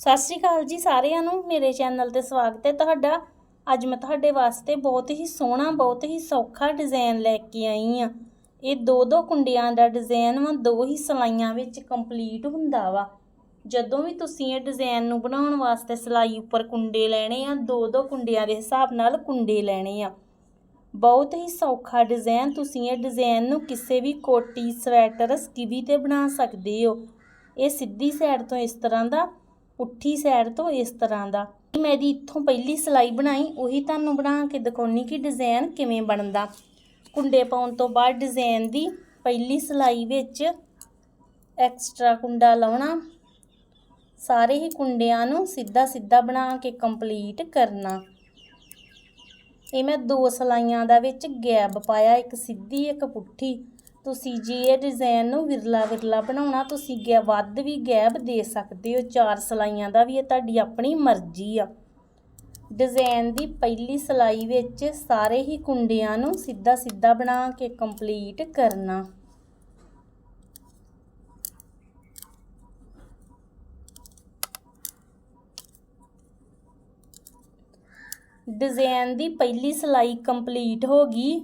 ਸਤਿ ਸ਼੍ਰੀ ਅਕਾਲ ਜੀ ਸਾਰਿਆਂ ਨੂੰ, ਮੇਰੇ ਚੈਨਲ ਤੇ ਸਵਾਗਤ ਹੈ ਤੁਹਾਡਾ। ਅੱਜ ਮੈਂ ਤੁਹਾਡੇ ਵਾਸਤੇ ਬਹੁਤ ਹੀ ਸੋਹਣਾ, ਬਹੁਤ ਹੀ ਸੌਖਾ ਡਿਜ਼ਾਈਨ ਲੈ ਕੇ ਆਈ ਆ ਇਹ ਦੋ ਦੋ ਕੁੰਡਿਆਂ ਦਾ ਡਿਜ਼ਾਈਨ ਵਾ, ਦੋ ਹੀ ਸਲਾਈਆਂ ਵਿੱਚ ਕੰਪਲੀਟ ਹੁੰਦਾ ਵਾ। ਜਦੋਂ ਵੀ ਤੁਸੀਂ ਇਹ ਡਿਜ਼ਾਈਨ ਨੂੰ ਬਣਾਉਣ ਵਾਸਤੇ ਸਲਾਈ ਉੱਪਰ ਕੁੰਡੇ ਲੈਣੇ ਆ, ਦੋ ਦੋ ਕੁੰਡਿਆਂ ਦੇ ਹਿਸਾਬ ਨਾਲ ਕੁੰਡੇ ਲੈਣੇ ਆ। ਬਹੁਤ ਹੀ ਸੌਖਾ ਡਿਜ਼ਾਈਨ ਤੁਸੀਂ ਇਹ ਡਿਜ਼ਾਈਨ ਨੂੰ ਕਿਸੇ ਵੀ ਕੋਟੀ, ਸਵੈਟਰ, ਸਕੀਵੀ ਤੇ ਬਣਾ ਸਕਦੇ ਹੋ। ਇਹ ਸਿੱਧੀ ਸਾਈਡ ਤੋਂ ਇਸ ਤਰ੍ਹਾਂ ਦਾ ਪੁੱਠੀ ਸਾਈਡ ਤੋਂ ਇਸ ਤਰ੍ਹਾਂ ਦਾ। ਮੈਂ ਇਹਦੀ ਇੱਥੋਂ ਪਹਿਲੀ ਸਲਾਈ ਬਣਾਈ, ਉਹੀ ਤੁਹਾਨੂੰ ਬਣਾ ਕੇ ਦਿਖਾਉਣੀ ਕਿ ਡਿਜ਼ਾਈਨ ਕਿਵੇਂ ਬਣਦਾ। ਕੁੰਡੇ ਪਾਉਣ ਤੋਂ ਬਾਅਦ ਡਿਜ਼ਾਈਨ ਦੀ ਪਹਿਲੀ ਸਲਾਈ ਵਿੱਚ ਐਕਸਟਰਾ ਕੁੰਡਾ ਲਾਉਣਾ। ਸਾਰੇ ਹੀ ਕੁੰਡਿਆਂ ਨੂੰ ਸਿੱਧਾ ਸਿੱਧਾ ਬਣਾ ਕੇ ਕੰਪਲੀਟ ਕਰਨਾ। ਇਹ ਮੈਂ ਦੋ ਸਲਾਈਆਂ ਦਾ ਵਿੱਚ ਗੈਪ ਪਾਇਆ, ਇੱਕ ਸਿੱਧੀ, ਇੱਕ ਪੁੱਠੀ। ਤੁਸੀਂ ਜੇ ਇਹ ਡਿਜ਼ਾਈਨ ਨੂੰ ਵਿਰਲਾ ਵਿਰਲਾ ਬਣਾਉਣਾ, ਤੁਸੀਂ ਗੈ, ਵੱਧ ਵੀ ਗੈਪ ਦੇ ਸਕਦੇ ਹੋ। ਚਾਰ ਸਲਾਈਆਂ ਦਾ ਵੀ ਇਹ ਤੁਹਾਡੀ ਆਪਣੀ ਮਰਜ਼ੀ ਆ। ਡਿਜ਼ਾਈਨ ਦੀ ਪਹਿਲੀ ਸਲਾਈ ਵਿੱਚ ਸਾਰੇ ਹੀ ਕੁੰਡਿਆਂ ਨੂੰ ਸਿੱਧਾ ਸਿੱਧਾ ਬਣਾ ਕੇ ਕੰਪਲੀਟ ਕਰਨਾ। ਡਿਜ਼ਾਈਨ ਦੀ ਪਹਿਲੀ ਸਲਾਈ ਕੰਪਲੀਟ ਹੋ ਗਈ।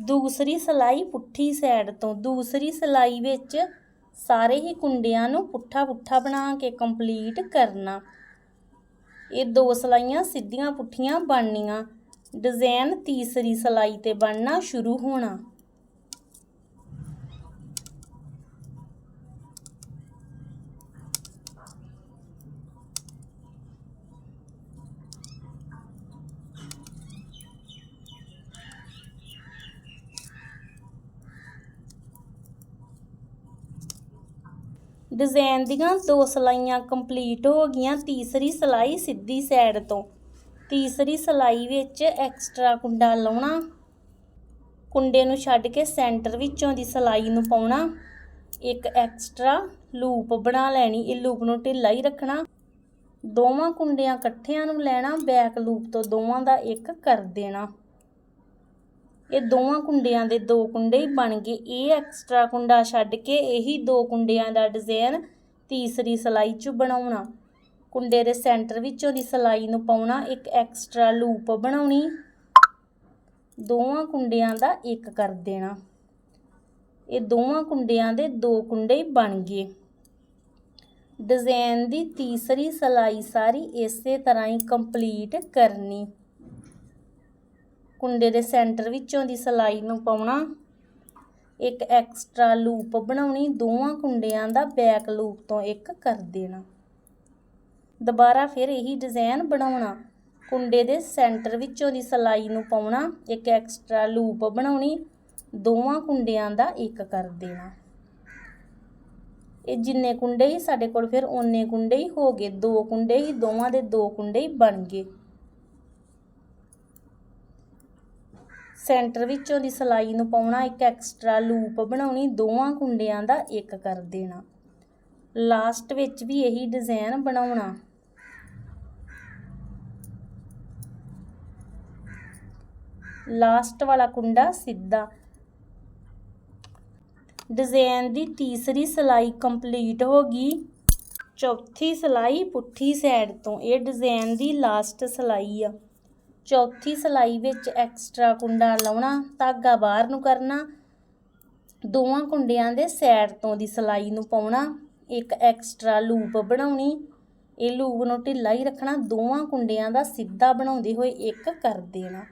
ਦੂਸਰੀ ਸਲਾਈ ਪੁੱਠੀ ਸਾਈਡ ਤੋਂ, ਦੂਸਰੀ ਸਲਾਈ ਵਿੱਚ ਸਾਰੇ ਹੀ ਕੁੰਡਿਆਂ ਨੂੰ ਪੁੱਠਾ ਪੁੱਠਾ ਬਣਾ ਕੇ ਕੰਪਲੀਟ ਕਰਨਾ। ਇਹ ਦੋ ਸਲਾਈਆਂ ਸਿੱਧੀਆਂ ਪੁੱਠੀਆਂ ਬਣਨੀਆਂ। ਡਿਜ਼ਾਈਨ ਤੀਸਰੀ ਸਲਾਈ ਤੇ ਬਣਨਾ ਸ਼ੁਰੂ ਹੋਣਾ। ਡਿਜ਼ਾਈਨ ਦੀਆਂ ਦੋ ਸਲਾਈਆਂ ਕੰਪਲੀਟ ਹੋ ਗਈਆਂ, ਤੀਸਰੀ ਸਲਾਈ ਸਿੱਧੀ ਸਾਈਡ ਤੋਂ। ਤੀਸਰੀ ਸਲਾਈ ਵਿੱਚ ਐਕਸਟਰਾ ਕੁੰਡਾ ਲਾਉਣਾ। ਕੁੰਡੇ ਨੂੰ ਛੱਡ ਕੇ ਸੈਂਟਰ ਵਿੱਚੋਂ ਦੀ ਸਲਾਈ ਨੂੰ ਪਾਉਣਾ। ਇੱਕ ਐਕਸਟਰਾ ਲੂਪ ਬਣਾ ਲੈਣੀ, ਇਹ ਲੂਪ ਨੂੰ ਢਿੱਲਾ ਹੀ ਰੱਖਣਾ। ਦੋਵਾਂ ਕੁੰਡਿਆਂ ਇਕੱਠਿਆਂ ਨੂੰ ਲੈਣਾ ਬੈਕ ਲੂਪ ਤੋਂ ਦੋਵਾਂ ਦਾ ਇੱਕ ਕਰ ਦੇਣਾ। ਇਹ ਦੋਵਾਂ ਕੁੰਡਿਆਂ ਦੇ ਦੋ ਕੁੰਡੇ ਹੀ ਬਣ ਗਏ। ਇਹ ਐਕਸਟਰਾ ਕੁੰਡਾ ਛੱਡ ਕੇ ਇਹੀ ਦੋ ਕੁੰਡਿਆਂ ਦਾ ਡਿਜ਼ਾਈਨ ਤੀਸਰੀ ਸਲਾਈ 'ਚ ਬਣਾਉਣਾ। ਕੁੰਡੇ ਦੇ ਸੈਂਟਰ ਵਿੱਚੋਂ ਦੀ ਸਲਾਈ ਨੂੰ ਪਾਉਣਾ, ਇੱਕ ਐਕਸਟਰਾ ਲੂਪ ਬਣਾਉਣੀ। ਦੋਵਾਂ ਕੁੰਡਿਆਂ ਦਾ ਇੱਕ ਕਰ ਦੇਣਾ। ਇਹ ਦੋਵਾਂ ਕੁੰਡਿਆਂ ਦੇ ਦੋ ਕੁੰਡੇ ਬਣ ਗਏ। ਡਿਜ਼ਾਈਨ ਦੀ ਤੀਸਰੀ ਸਲਾਈ ਸਾਰੀ ਇਸੇ ਤਰ੍ਹਾਂ ਹੀ ਕੰਪਲੀਟ ਕਰਨੀ। ਕੁੰਡੇ ਦੇ ਸੈਂਟਰ ਵਿੱਚੋਂ ਦੀ ਸਲਾਈ ਨੂੰ ਪਾਉਣਾ। ਇੱਕ ਐਕਸਟਰਾ ਲੂਪ ਬਣਾਉਣੀ, ਦੋਵਾਂ ਕੁੰਡਿਆਂ ਦਾ ਬੈਕ ਲੂਪ ਤੋਂ ਇੱਕ ਕਰ ਦੇਣਾ। ਦੁਬਾਰਾ ਫਿਰ ਇਹੀ ਡਿਜ਼ਾਈਨ ਬਣਾਉਣਾ। ਕੁੰਡੇ ਦੇ ਸੈਂਟਰ ਵਿੱਚੋਂ ਦੀ ਸਲਾਈ ਨੂੰ ਪਾਉਣਾ, ਇੱਕ ਐਕਸਟਰਾ ਲੂਪ ਬਣਾਉਣੀ, ਦੋਵਾਂ ਕੁੰਡਿਆਂ ਦਾ ਇੱਕ ਕਰ ਦੇਣਾ। ਇਹ ਜਿੰਨੇ ਕੁੰਡੇ ਹੀ ਸਾਡੇ ਕੋਲ, ਫਿਰ ਓਨੇ ਕੁੰਡੇ ਹੀ ਹੋ ਗਏ। ਦੋ ਕੁੰਡੇ ਹੀ, ਦੋਵਾਂ ਦੇ ਦੋ ਕੁੰਡੇ ਹੀ ਬਣ ਗਏ। ਸੈਂਟਰ ਵਿੱਚੋਂ ਦੀ ਸਲਾਈ ਨੂੰ ਪਾਉਣਾ ਇੱਕ ਐਕਸਟਰਾ ਲੂਪ ਬਣਾਉਣੀ ਦੋਵਾਂ ਕੁੰਡਿਆਂ ਦਾ ਇੱਕ ਕਰ ਦੇਣਾ। ਲਾਸਟ ਵਿੱਚ ਵੀ ਇਹੀ ਡਿਜ਼ਾਈਨ ਬਣਾਉਣਾ। ਲਾਸਟ ਵਾਲਾ ਕੁੰਡਾ ਸਿੱਧਾ। ਡਿਜ਼ਾਈਨ ਦੀ ਤੀਸਰੀ ਸਲਾਈ ਕੰਪਲੀਟ ਹੋ ਗਈ। ਚੌਥੀ ਸਲਾਈ ਪੁੱਠੀ ਸਾਈਡ ਤੋਂ। ਇਹ ਡਿਜ਼ਾਈਨ ਦੀ ਲਾਸਟ ਸਲਾਈ ਆ। ਚੌਥੀ ਸਲਾਈ ਵਿੱਚ ਐਕਸਟਰਾ ਕੁੰਡਾ ਲਾਉਣਾ, ਧਾਗਾ ਬਾਹਰ ਨੂੰ ਕਰਨਾ, ਦੋਵਾਂ ਕੁੰਡਿਆਂ ਦੇ ਸਾਈਡ ਤੋਂ ਦੀ ਸਲਾਈ ਨੂੰ ਪਾਉਣਾ, ਇੱਕ ਐਕਸਟਰਾ ਲੂਪ ਬਣਾਉਣੀ, ਇਹ ਲੂਪ ਨੂੰ ਢਿੱਲਾ ਹੀ ਰੱਖਣਾ, ਦੋਵਾਂ ਕੁੰਡਿਆਂ ਦਾ ਸਿੱਧਾ ਬਣਾਉਂਦੇ ਹੋਏ ਇੱਕ ਕਰ ਦੇਣਾ।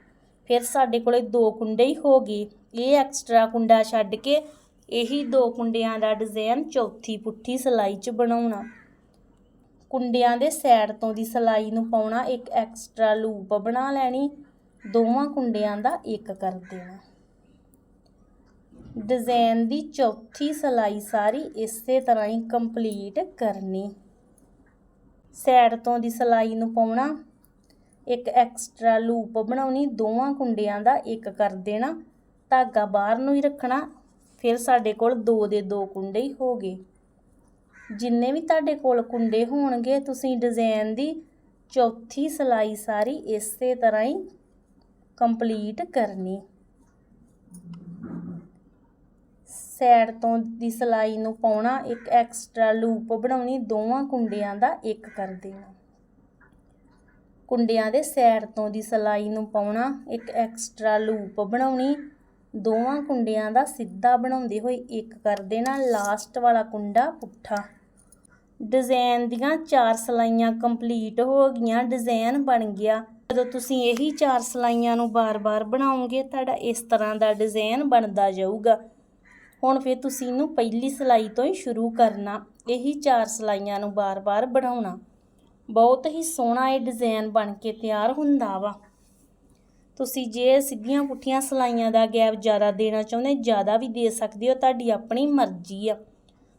ਫਿਰ ਸਾਡੇ ਕੋਲੇ ਦੋ ਕੁੰਡੇ ਹੀ ਹੋ ਗਏ। ਇਹ ਐਕਸਟਰਾ ਕੁੰਡਾ ਛੱਡ ਕੇ ਇਹੀ ਦੋ ਕੁੰਡਿਆਂ ਦਾ ਡਿਜ਼ਾਈਨ ਚੌਥੀ ਪੁੱਠੀ ਸਲਾਈ 'ਚ ਬਣਾਉਣਾ। ਕੁੰਡਿਆਂ ਦੇ ਸਾਈਡ ਤੋਂ ਦੀ ਸਲਾਈ ਨੂੰ ਪਾਉਣਾ, ਇੱਕ ਐਕਸਟਰਾ ਲੂਪ ਬਣਾ ਲੈਣੀ, ਦੋਵਾਂ ਕੁੰਡਿਆਂ ਦਾ ਇੱਕ ਕਰ ਦੇਣਾ। ਡਿਜ਼ਾਈਨ ਦੀ ਚੌਥੀ ਸਲਾਈ ਸਾਰੀ ਇਸੇ ਤਰ੍ਹਾਂ ਹੀ ਕੰਪਲੀਟ ਕਰਨੀ। ਸਾਈਡ ਤੋਂ ਦੀ ਸਲਾਈ ਨੂੰ ਪਾਉਣਾ, ਇੱਕ ਐਕਸਟਰਾ ਲੂਪ ਬਣਾਉਣੀ, ਦੋਵਾਂ ਕੁੰਡਿਆਂ ਦਾ ਇੱਕ ਕਰ ਦੇਣਾ। ਧਾਗਾ ਬਾਹਰ ਨੂੰ ਹੀ ਰੱਖਣਾ, ਫਿਰ ਸਾਡੇ ਕੋਲ ਦੋ ਦੇ ਦੋ ਕੁੰਡੇ ਹੀ ਹੋ ਗਏ। ਜਿੰਨੇ ਵੀ ਤੁਹਾਡੇ ਕੋਲ ਕੁੰਡੇ ਹੋਣਗੇ, ਤੁਸੀਂ ਡਿਜ਼ਾਈਨ ਦੀ ਚੌਥੀ ਸਲਾਈ ਸਾਰੀ ਇਸੇ ਤਰ੍ਹਾਂ ਹੀ ਕੰਪਲੀਟ ਕਰਨੀ। ਸਾਈਡ ਤੋਂ ਦੀ ਸਿਲਾਈ ਨੂੰ ਪਾਉਣਾ, ਇੱਕ ਐਕਸਟਰਾ ਲੂਪ ਬਣਾਉਣੀ, ਦੋਵਾਂ ਕੁੰਡਿਆਂ ਦਾ ਇੱਕ ਕਰ ਦੇਣਾ। ਕੁੰਡਿਆਂ ਦੇ ਸਾਈਡ ਤੋਂ ਦੀ ਸਿਲਾਈ ਨੂੰ ਪਾਉਣਾ, ਇੱਕ ਐਕਸਟਰਾ ਲੂਪ ਬਣਾਉਣੀ, ਦੋਵਾਂ ਕੁੰਡਿਆਂ ਦਾ ਸਿੱਧਾ ਬਣਾਉਂਦੇ ਹੋਏ ਇੱਕ ਕਰ ਦੇਣਾ ਲਾਸਟ ਵਾਲਾ ਕੁੰਡਾ ਪੁੱਠਾ। ਡਿਜ਼ਾਈਨ ਦੀਆਂ ਚਾਰ ਸਲਾਈਆਂ ਕੰਪਲੀਟ ਹੋ ਗਈਆਂ ਡਿਜ਼ਾਈਨ ਬਣ ਗਿਆ। ਜਦੋਂ ਤੁਸੀਂ ਇਹੀ ਚਾਰ ਸਲਾਈਆਂ ਨੂੰ ਬਾਰ-ਬਾਰ ਬਣਾਉਂਗੇ ਤੁਹਾਡਾ ਇਸ ਤਰ੍ਹਾਂ ਦਾ ਡਿਜ਼ਾਈਨ ਬਣਦਾ ਜਾਊਗਾ। ਹੁਣ ਫਿਰ ਤੁਸੀਂ ਇਹਨੂੰ ਪਹਿਲੀ ਸਲਾਈ ਤੋਂ ਹੀ ਸ਼ੁਰੂ ਕਰਨਾ, ਇਹੀ ਚਾਰ ਸਲਾਈਆਂ ਨੂੰ ਬਾਰ-ਬਾਰ ਬਣਾਉਣਾ। ਬਹੁਤ ਹੀ ਸੋਹਣਾ ਇਹ ਡਿਜ਼ਾਈਨ ਬਣ ਕੇ ਤਿਆਰ ਹੁੰਦਾ ਵਾ। ਤੁਸੀਂ ਜੇ ਸਿੱਧੀਆਂ ਪੁੱਠੀਆਂ ਸਲਾਈਆਂ ਦਾ ਗੈਪ ਜ਼ਿਆਦਾ ਦੇਣਾ ਚਾਹੁੰਦੇ, ਜ਼ਿਆਦਾ ਵੀ ਦੇ ਸਕਦੇ ਹੋ, ਤੁਹਾਡੀ ਆਪਣੀ ਮਰਜ਼ੀ ਆ।